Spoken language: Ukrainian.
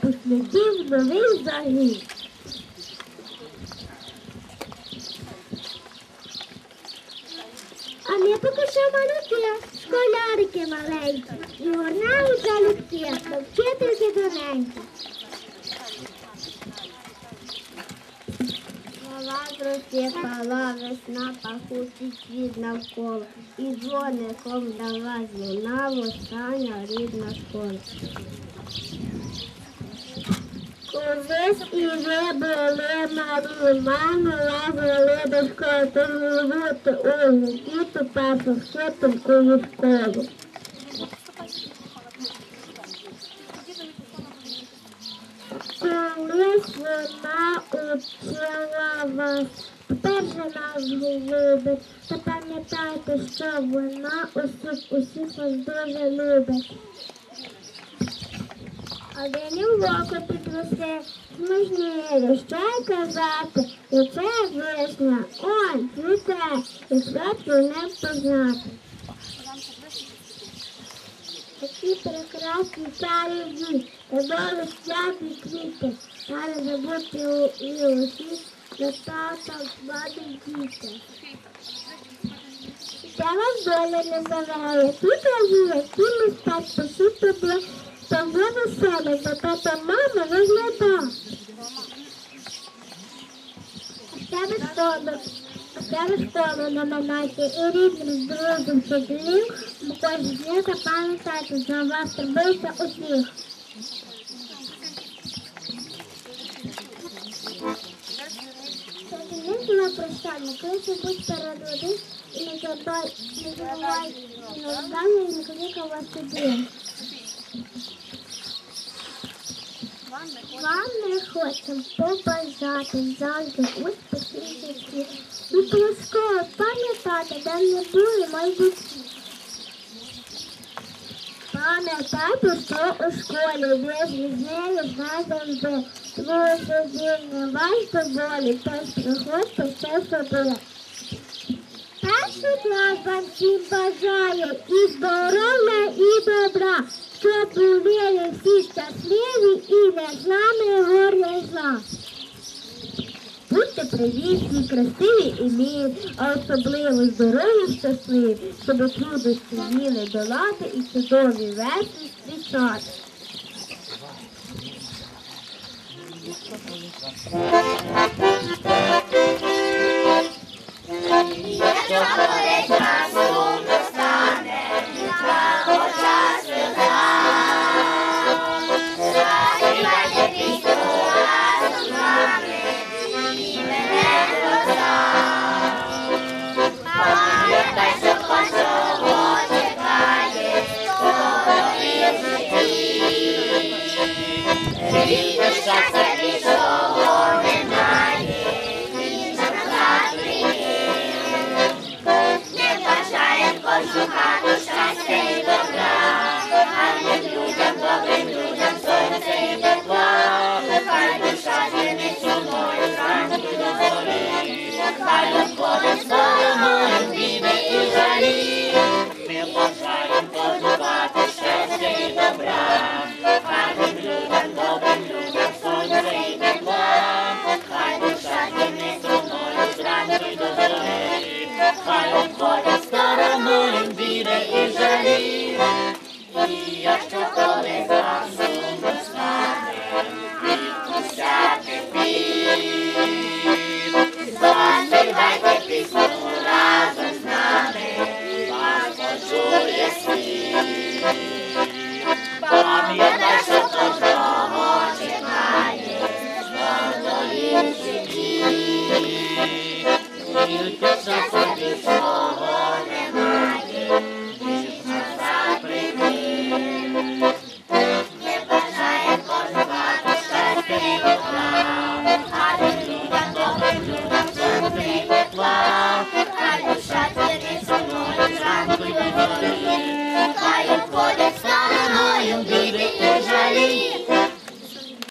Пусняків новий загін. А ми поки що малюки, школярики маленькі, і горнають залюбки, до вчительки доненьки. Слова розсипала весна, пахучий світ навколо, і дзвоником дала злунав остання рідна школа. Колись і ви були малі, мами лазили до школи, то Олю, діту першу вчительку в школу. Вона учила вас, тепер же нас любить, та пам'ятайте, що вона усіх, усіх вас дуже любить. Один у око підросе, смажніє, що й казати, це вишня, ой, цвіте, і сладку не впізнати. Такі прекрасні царівні, тебе святі квіти, але забути і усі, за тата звати діти. Вас доля не завела, тут розуміє, ким спать, пишіть тобі, та вже веселе, бо тата мама вигляда. Тебе столу, тебе столу наминайте і рідним друзям щаслив, бо кожен дня запам'ятайте, за вас требується усіх. На прощання, коли ти будь перед води і не забувай, не забувай, не вдання і не клика вас тобі. Вам не хочемо побажати завжди успіхів в житті. І обов'язково пам'ятати, де не були майбутні. Пам'ятайте, що у школі ви з нею назавжди. Твоє сидіння ваш до болі, тож приходьте все собі. Перший клас вам всім бажаю і здоров'я, і добра, щоб були всі щасливі і не з нами горя зла. Привітні, красиві і милі, а особливо здорові, щасливі, щоб трудності вміли долати і чудові весни зустрічати. Yes. Тільки щастя більшого немає.